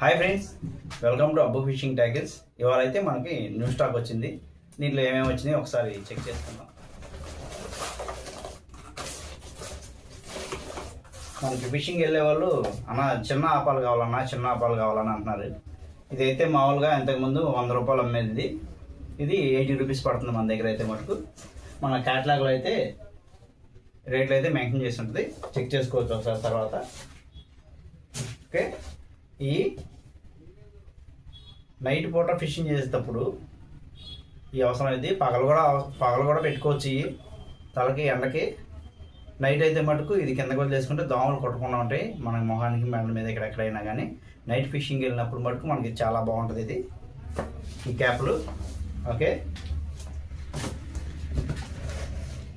Hi friends welcome to Abbu fishing tackles ఇవాళ అయితే మనకి న్యూ స్టాక్ వచ్చింది. దీంట్లో ఏమేమి వచ్చినాయి ఒకసారి చెక్ చేసుకుందాం మనకి ఫిషింగ్ వెళ్ళే వాళ్ళు అన్న చిన్న ఆపాలు కావాలన్నా చిన్న ఆపాలు కావాలన్నా అంటున్నారు. ఇదైతే మామూలుగా ఇంతకుముందు వంద రూపాయలు అమ్మేది. ఇది. ఎయిటీ రూపీస్ పడుతుంది మన దగ్గర అయితే మటుకు. మన క్యాట్లాగ్లో అయితే రేట్లు అయితే మెయింటైన్ చేసి ఉంటుంది. చెక్ చేసుకోవచ్చు ఒకసారి తర్వాత. ఓకే. ఈ నైట్ పూట ఫిషింగ్ చేసేటప్పుడు ఈ అవసరం అయితే పగలు కూడా పగలు కూడా పెట్టుకోవచ్చు. తలకి ఎండకి. నైట్ అయితే మటుకు ఇది కిందకి వదిలేసుకుంటే దోమలు కొట్టకుండా ఉంటాయి. మన మొహానికి మెడల మీద ఇక్కడ ఎక్కడైనా కానీ. నైట్ ఫిషింగ్ వెళ్ళినప్పుడు మటుకు మనకి చాలా బాగుంటుంది ఇది. ఈ క్యాప్లు. ఓకే.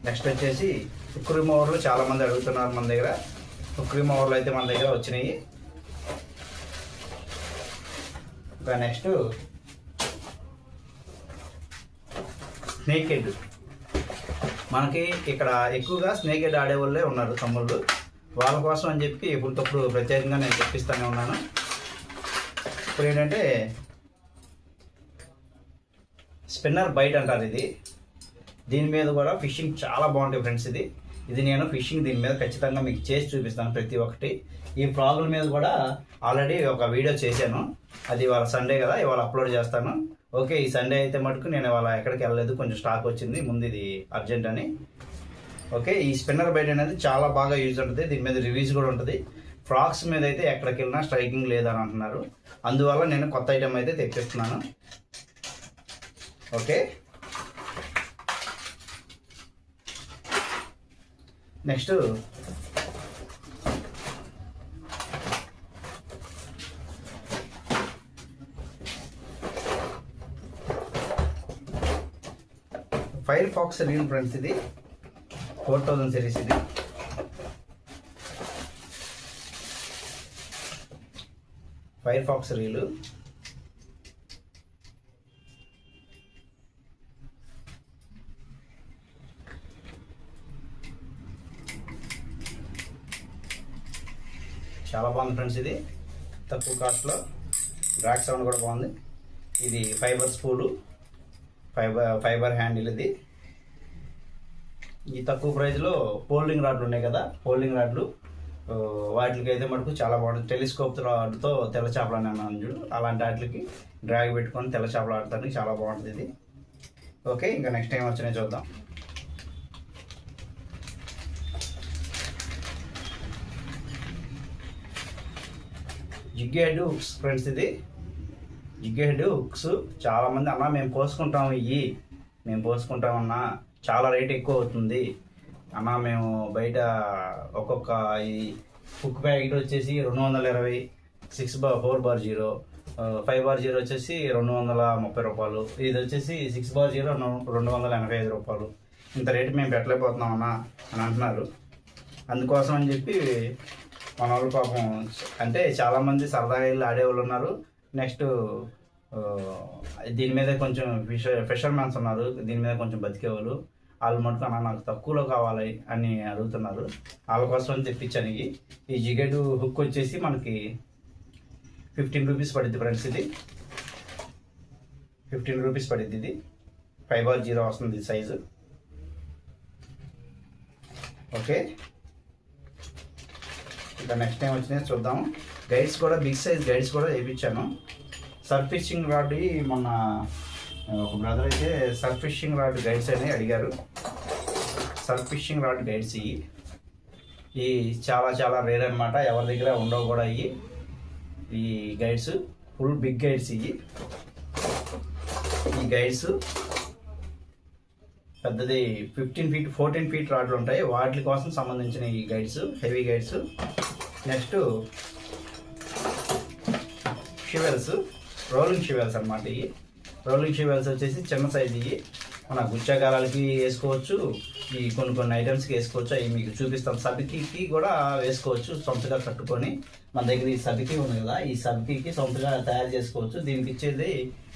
నెక్స్ట్ వచ్చేసి హుక్ రిమూవర్లు చాలామంది అడుగుతున్నారు మన దగ్గర. హుక్ రిమూవర్లు అయితే మన దగ్గర వచ్చినాయి. ఇంకా నెక్స్ట్ స్నేక్ హెడ్ మనకి ఇక్కడ ఎక్కువగా స్నేక్ హెడ్ ఆడే వాళ్ళే ఉన్నారు తమ్ముళ్ళు. వాళ్ళ కోసం అని చెప్పి ఎప్పటికప్పుడు ప్రత్యేకంగా నేను తెప్పిస్తూనే ఉన్నాను. ఇప్పుడు ఏంటంటే స్పిన్నర్ బైట్ అంటారు ఇది. దీని మీద కూడా ఫిషింగ్ చాలా బాగుంటాయి ఫ్రెండ్స్ ఇది. ఇది నేను ఫిషింగ్ దీని మీద ఖచ్చితంగా మీకు చేసి చూపిస్తాను ప్రతి ఒక్కటి. ఈ ప్రాబ్లం మీద కూడా ఆల్రెడీ ఒక వీడియో చేశాను. అది ఇవాళ సండే కదా ఇవాళ అప్లోడ్ చేస్తాను. ఓకే ఈ సండే అయితే మటుకు నేను ఇవాళ ఎక్కడికి వెళ్ళలేదు కొంచెం స్టాక్ వచ్చింది ముందు ఇది అర్జెంట్ అని. ఓకే ఈ స్పిన్నర్ బైట్ అనేది చాలా బాగా యూజ్ ఉంటుంది దీని మీద రివ్యూస్ కూడా ఉంటుంది. ఫ్రాక్స్ మీద అయితే ఎక్కడికి వెళ్ళినా స్ట్రైకింగ్ లేదని అంటున్నారు. అందువల్ల నేను కొత్త ఐటెం అయితే తెప్పిస్తున్నాను. Okay. Next fire fox reel friends ఇది. ఫోర్ థౌజండ్ సిరీస్ ఇది. Fire fox reel. చాలా బాగుంది ఫ్రెండ్స్ ఇది. తక్కువ కాస్ట్లో డ్రాక్ సౌండ్ కూడా బాగుంది. ఇది fibre spool fibre fibre handle ఇది. ఈ తక్కువ ప్రైస్లో ఫోల్డింగ్ రాడ్లు ఉన్నాయి కదా ఫోల్డింగ్ రాడ్లు. వాటికి అయితే మటుకు చాలా బాగుంటుంది టెలిస్కోప్ రాడ్తో తెల్ల చేపలు అని అన్నాను చూడు. అలాంటి వాటికి డ్రాగ్ పెట్టుకొని తెల్ల చేపలు ఆడటానికి చాలా బాగుంటుంది ఇది. ఓకే ఇంకా నెక్స్ట్ టైం వచ్చినాయి చూద్దాం. జిగ్గి హుక్స్ ఫ్రెండ్స్ ఇది. జిగ్గేడు హెడ్ హుక్స్ చాలా మంది అన్న మేము కోసుకుంటాం ఇవి మేము పోసుకుంటామన్నా చాలా రేట్ ఎక్కువ అవుతుంది. అన్న మేము బయట ఒక్కొక్క ఈ హుక్ ప్యాకెట్ వచ్చేసి రెండు వందల ఇరవై six bar four bar zero five bar zero వచ్చేసి రెండు వందల ముప్పై రూపాయలు. ఇది వచ్చేసి సిక్స్ బార్ జీరో రెండు వందల ఎనభై ఐదు రూపాయలు. ఇంత రేటు మేము పెట్టలేకపోతున్నాం అన్న అని అంటున్నారు. అందుకోసం అని చెప్పి మన వాళ్ళు పాపం అంటే చాలామంది సరదాగా వెళ్ళి ఆడేవాళ్ళు ఉన్నారు. నెక్స్ట్ దీని మీద కొంచెం ఫిష ఫిషర్ మ్యాన్స్ ఉన్నారు. దీని మీద కొంచెం బతికేవాళ్ళు. వాళ్ళు మటుకు అన్న నాకు తక్కువలో కావాలి అని అడుగుతున్నారు. వాళ్ళ కోసం తెప్పించాను ఈ జిగెడ్ హుక్ వచ్చేసి మనకి ఫిఫ్టీన్ రూపీస్ పడుద్ది ఫ్రెండ్స్ ఇది. ఫిఫ్టీన్ రూపీస్ పడుద్ది ఇది. ఫైవ్ ఆర్ జీరో వస్తుంది సైజు. ఓకే. ఇంకా నెక్స్ట్ టైం వచ్చినాయి చూద్దాం గైడ్స్ కూడా బిగ్ సైజ్ గైడ్స్ కూడా వేయించాను సర్ఫిషింగ్ రాడ్ మొన్న ఒక బ్రదర్ అయితే సర్ఫిషింగ్ రాడ్ గైడ్స్ అని అడిగారు. సర్ఫిషింగ్ రాడ్ గైడ్స్ ఇవి. ఈ చాలా చాలా రేర్ అనమాట ఎవరి దగ్గర ఉండవు కూడా ఇవి. ఈ గైడ్స్ ఫుల్ బిగ్ గైడ్స్ ఇవి. ఈ గైడ్స్ పెద్దది ఫిఫ్టీన్ ఫీట్ ఫోర్టీన్ ఫీట్ రాడ్లు ఉంటాయి. వాటి కోసం సంబంధించిన ఈ guides heavy guides. Next swivels rolling swivels అనమాట ఇవి. రోలింగ్ షివెల్స్ వచ్చేసి చిన్న సైజ్ ఇవి. మన గుచ్చాకారాలకి వేసుకోవచ్చు ఈ కొన్ని కొన్ని ఐటమ్స్కి వేసుకోవచ్చు. అవి మీకు చూపిస్తాం. సబికికి కూడా వేసుకోవచ్చు సొంతగా కట్టుకొని. మన దగ్గర ఈ సబికి ఉంది కదా ఈ సబికీకి సొంతగా తయారు చేసుకోవచ్చు. దీనికి ఇచ్చేది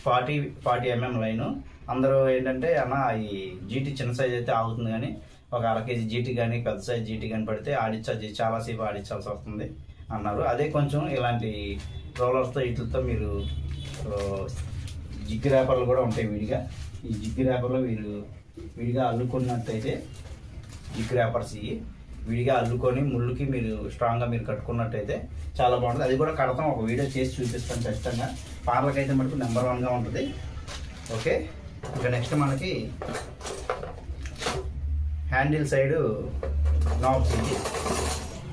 ఫార్టీ ఫార్టీ ఎంఎం లైను. అందరూ ఏంటంటే అన్న ఈ జీటీ చిన్న సైజ్ అయితే ఆగుతుంది కానీ ఒక అర కేజీ జీటీ కానీ పెద్ద సైజ్ జీటీ కానీ పడితే ఆడించాల్సి చాలాసేపు ఆడించాల్సి వస్తుంది. అన్నారు. అదే కొంచెం ఇలాంటి రోలర్స్తో వీటితో మీరు ఆ, జిగ్గు కూడా ఉంటాయి విడిగా. ఈ జిగ్గు రేపర్లో వీళ్ళు విడిగా అల్లుకున్నట్టయితే జిగ్గు రేపర్స్ ఇవి. విడిగా అల్లుకొని ముళ్ళుకి మీరు స్ట్రాంగ్గా మీరు కట్టుకున్నట్టయితే చాలా బాగుంటుంది. అది కూడా కడతాం. ఒక వీడియో చేసి చూపిస్తాను ఖచ్చితంగా. పార్లకి అయితే మటుకు నెంబర్ వన్గా ఉంటుంది. ఓకే? ఇక నెక్స్ట్ మనకి హ్యాండిల్ సైడ్ నాబ్స్ ఇవి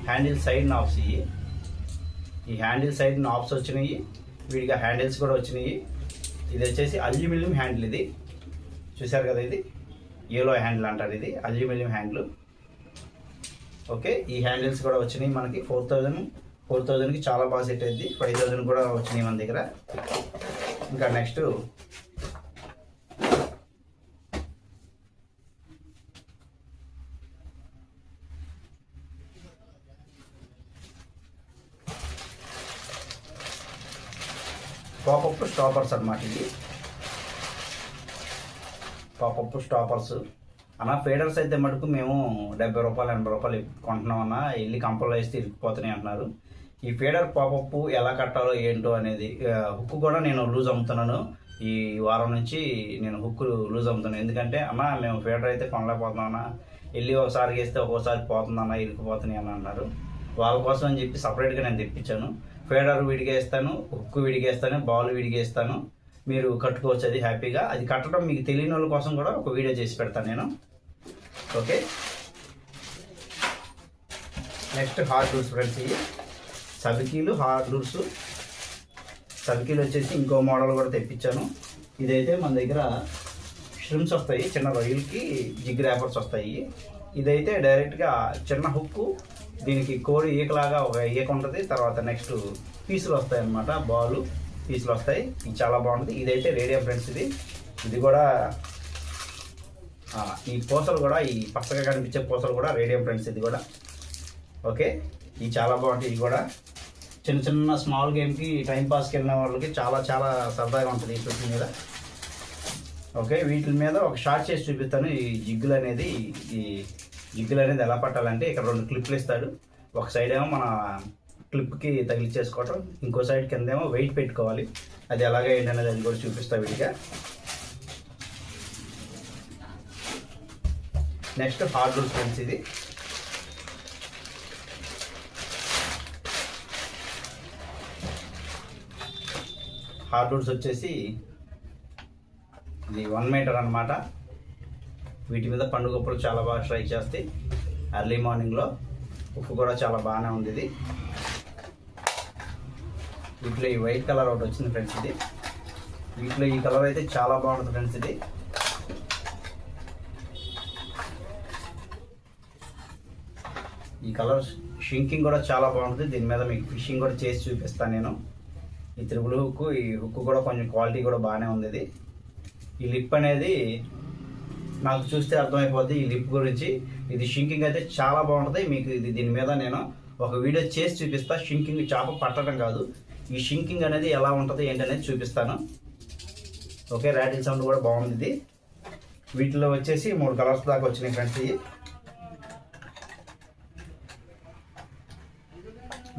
హ్యాండిల్ సైడ్ నాబ్స్ ఇవి ఈ హ్యాండిల్ సైడ్ నాబ్స్ వచ్చినాయి. వీడిగా హ్యాండిల్స్ కూడా వచ్చినాయి. ఇది వచ్చేసి అల్యూమినియం హ్యాండిల్ ఇది. చూశారు కదా ఇది? ఏలో హ్యాండిల్ అంటారు ఇది. Aluminium handle. ఓకే ఈ హ్యాండిల్స్ కూడా వచ్చినాయి మనకి. ఫోర్ థౌజండ్ ఫోర్ థౌజండ్కి చాలా బాగా సెట్ అయింది. ఫైవ్ థౌజండ్ కూడా వచ్చినాయి మన దగ్గర. ఇంకా నెక్స్ట్ పాపప్ స్టాపర్స్ అన్నమాట ఇది పాపప్ స్టాపర్స్ అన్న ఫేడర్స్ అయితే మటుకు మేము డెబ్బై రూపాయలు ఎనభై రూపాయలు కొంటున్నాం అన్న వెళ్ళి కంపల్లో వేస్తే ఇరిగిపోతున్నాయి అంటున్నారు. ఈ ఫేడర్ పాపప్ ఎలా కట్టాలో ఏంటో అనేది హుక్ కూడా నేను లూజ్ అమ్ముతున్నాను. ఈ వారం నుంచి నేను హుక్ లూజ్ అమ్ముతున్నాను. ఎందుకంటే అన్న మేము ఫేడర్ అయితే కొనలేకపోతున్నాం అన్న వెళ్ళి ఒకసారి వేస్తే ఒక్కోసారి పోతుందన్న ఇరికిపోతున్నాయి అని అన్నారు వాళ్ళ కోసం అని చెప్పి సపరేట్గా నేను తెప్పించాను. ఫేడర్ విడిగేస్తాను హుక్ విడిగేస్తాను బాల్ విడిగేస్తాను. మీరు కట్టుకోవచ్చు అది హ్యాపీగా. అది కట్టడం మీకు తెలియని వాళ్ళ కోసం కూడా ఒక వీడియో చేసి పెడతాను నేను. Okay? Next hard rules friends ఇవి. సబికీలు హార్డ్ డూర్స్ సబికీలు వచ్చేసి ఇంకో మోడల్ కూడా తెప్పించాను. ఇదైతే మన దగ్గర స్ట్రిమ్స్ వస్తాయి చిన్న రొయ్యలకి జిగ్ ర్యాపర్స్ వస్తాయి. ఇదైతే డైరెక్ట్గా చిన్న హుక్కు దీనికి కోడి ఈకలాగా ఒక ఈక ఉంటుంది తర్వాత నెక్స్ట్ పీసులు వస్తాయి అన్నమాట బాలు పీసులు వస్తాయి. ఇది చాలా బాగుంటుంది ఇదైతే రేడియం ఫ్రెండ్స్ ఇది. ఇది కూడా ఈ పూసలు కూడా ఈ పచ్చగా కనిపించే పూసలు కూడా రేడియం ఫ్రెండ్స్ ఇది కూడా. ఓకే? ఇది చాలా బాగుంటుంది ఇది కూడా. చిన్న చిన్న స్మాల్ గేమ్కి టైంపాస్కి వెళ్ళిన వాళ్ళకి చాలా చాలా సరదాగా ఉంటుంది ఈ ఫిట్ మీద. ఓకే? వీటి మీద ఒక షార్ట్ చేసి చూపిస్తాను. ఈ జిగ్గులు అనేది ఈ జిగ్గులు అనేది ఎలా పట్టాలంటే ఇక్కడ రెండు క్లిప్లు ఇస్తాడు. ఒక సైడ్ ఏమో మన క్లిప్కి తగిలించేసుకోవటం ఇంకో సైడ్ కింద ఏమో వెయిట్ పెట్టుకోవాలి. అది ఎలాగ ఏంటనేది అది కూడా చూపిస్తా విడిగా. నెక్స్ట్ హార్డ్ రూల్ ఫ్రెండ్స్ ఇది. హార్డ్ రూల్స్ వచ్చేసి ఇది వన్ మీటర్ అన్నమాట. వీటి మీద పండుగప్పుడు చాలా బాగా స్ట్రైక్ చేస్తాయి ఎర్లీ మార్నింగ్లో ఉప్పు కూడా చాలా బాగానే ఉంది ఇది. వీటిలో ఈ వైట్ కలర్ ఒకటి వచ్చింది ఫ్రెండ్స్ ఇది. వీటిలో ఈ కలర్ అయితే చాలా బాగుంటుంది ఫ్రెండ్స్ ఇది. ఈ కలర్ షింకింగ్ కూడా చాలా బాగుంటుంది దీని మీద మీకు ఫిషింగ్ కూడా చేసి చూపిస్తాను నేను. ఈ త్రిబుల్ హుక్ ఈ హుక్ కూడా కొంచెం క్వాలిటీ కూడా బాగానే ఉంది ఇది. ఈ లిప్ అనేది నాకు చూస్తే అర్థమైపోద్ది ఈ లిప్ గురించి. ఇది షింకింగ్ అయితే చాలా బాగుంటుంది. మీకు ఇది దీని మీద నేను ఒక వీడియో చేసి చూపిస్తా. షింకింగ్ చేప పట్టడం కాదు. ఈ షింకింగ్ అనేది ఎలా ఉంటుంది ఏంటనేది చూపిస్తాను. ఓకే ర్యాటిల్ సౌండ్ కూడా బాగుంది ఇది. వీటిలో వచ్చేసి మూడు కలర్స్ దాకా వచ్చినాయి ఫ్రెండ్స్ ఇవి.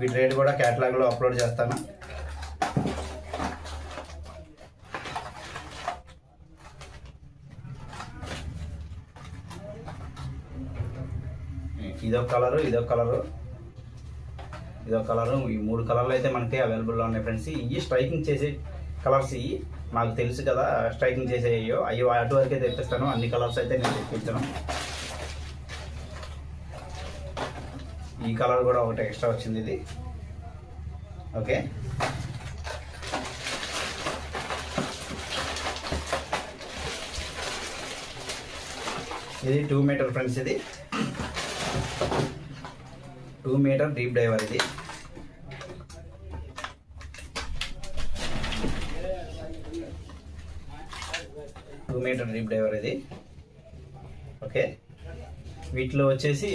వీటి రేట్ కూడా క్యాటలాగ్లో అప్లోడ్ చేస్తాను. ఇదొక కలరు ఇదొక కలరు ఇదొక కలరు ఈ మూడు కలర్లు అయితే మనకి అవైలబుల్లో ఉన్నాయి ఫ్రెండ్స్ ఇవి స్ట్రైకింగ్ చేసే కలర్స్ ఇవి మాకు తెలుసు కదా స్ట్రైకింగ్ చేసేయో అవి అటు వరకే తెప్పిస్తాను. అన్ని కలర్స్ అయితే నేను తెప్పించాను. ఈ కలర్ కూడా ఒకటి ఎక్స్ట్రా వచ్చింది ఇది. ఓకే? ఇది టూ మీటర్ ఫ్రెండ్స్ ఇది. టూ మీటర్ డీప్ డైవర్ ఇది టూ మీటర్ డీప్ డైవర్ ఇది ఓకే. వీటిలో వచ్చేసి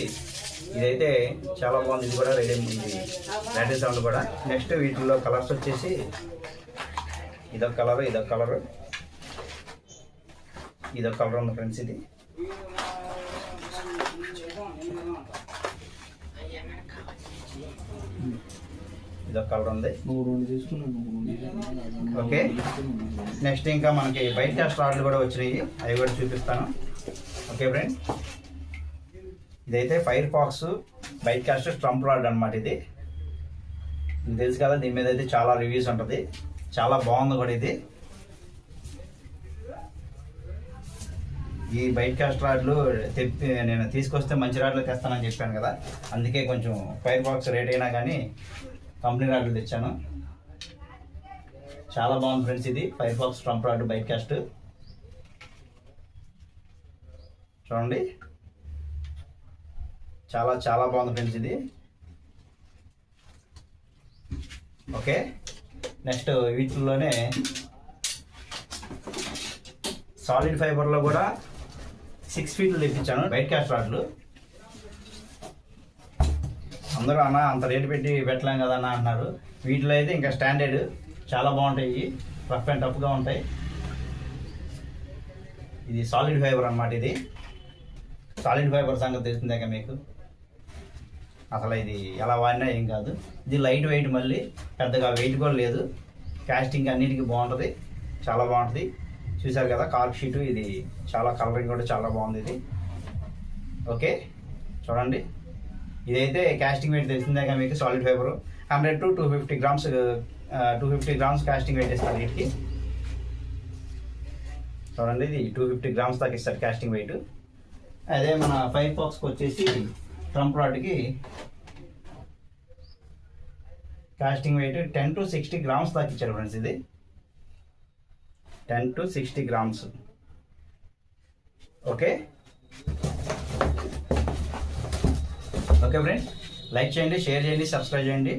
ఇదైతే చాలా బాగుంది. ఇది కూడా రెడీ ఉంది. బ్యాటరీ సౌండ్ కూడా. నెక్స్ట్ వీటిలో కలర్స్ వచ్చేసి ఇదొక కలర్ ఇదొక కలర్ ఇదొక కలర్ ఉంది ఫ్రెండ్స్ ఇది. ఇదొక కలర్ ఉంది. ఓకే. నెక్స్ట్ ఇంకా మనకి బయట క్యాస్ట్ రాడ్లు కూడా వచ్చినాయి. అవి కూడా చూపిస్తాను. Okay friend. ఇదైతే ఫైర్ ఫాక్స్ బయట క్యాస్ట్ స్ట్రంప్ రాడ్ అనమాట ఇది. మీకు తెలుసు కదా దీని మీద అయితే చాలా రివ్యూస్ ఉంటుంది. చాలా బాగుంది కూడా ఇది. ఈ బయట క్యాస్ట్ రాడ్లు తెప్పి నేను తీసుకొస్తే మంచి రాడ్లు తెస్తానని చెప్పాను కదా. అందుకే కొంచెం ఫైర్ బాక్స్ రేట్ అయినా కానీ కంపెనీ రాడ్లు తెచ్చాను. చాలా బాగుంది ఫ్రెండ్స్ ఇది. Fire box Trump rod bait cast చూడండి. చాలా చాలా బాగుంది ఫ్రెండ్స్ ఇది. ఓకే. నెక్స్ట్ వీటిల్లోనే సాలిడ్ ఫైబర్లో కూడా సిక్స్ ఫీట్లు తెప్పించాను. బైట్ క్యాస్ట్ రాడ్లు. అందరూ అన్న అంత రేటు పెట్టి పెట్టలేం కదా అన్న అంటున్నారు. వీటిలో అయితే ఇంకా స్టాండర్డ్ చాలా బాగుంటాయి. రఫ్ అండ్ టఫ్గా ఉంటాయి. ఇది సాలిడ్ ఫైబర్ అన్నమాట ఇది. సాలిడ్ ఫైబర్ సంగతి తెలిసిందాక మీకు. అసలు ఇది ఎలా వాడినా ఏం కాదు. ఇది లైట్ వెయిట్ మళ్ళీ పెద్దగా వెయిట్ కూడా లేదు. కాస్టింగ్ అన్నిటికీ బాగుంటుంది. చాలా బాగుంటుంది. చూశారు కదా కార్క్ షీటు ఇది చాలా కలరింగ్ కూడా చాలా బాగుంది ఇది. ఓకే చూడండి. ఇదైతే కాస్టింగ్ వెయిట్ తెలిసిందాక మీకు solid fibre hundred to two fifty grams two fifty grams casting weight ఇస్తారు వీటికి. చూడండి ఇది టూ ఫిఫ్టీ గ్రామ్స్ దాకా ఇస్తారు కాస్టింగ్ వెయిట్ అదే మన ఫైర్ బాక్స్కి వచ్చేసి Trump రాడ్కి casting weight ten to sixty grams దాకా ఇచ్చారు ఫ్రెండ్స్ ఇది. Ten to sixty grams okay okay friends like చేయండి షేర్ చేయండి సబ్స్క్రైబ్ చేయండి.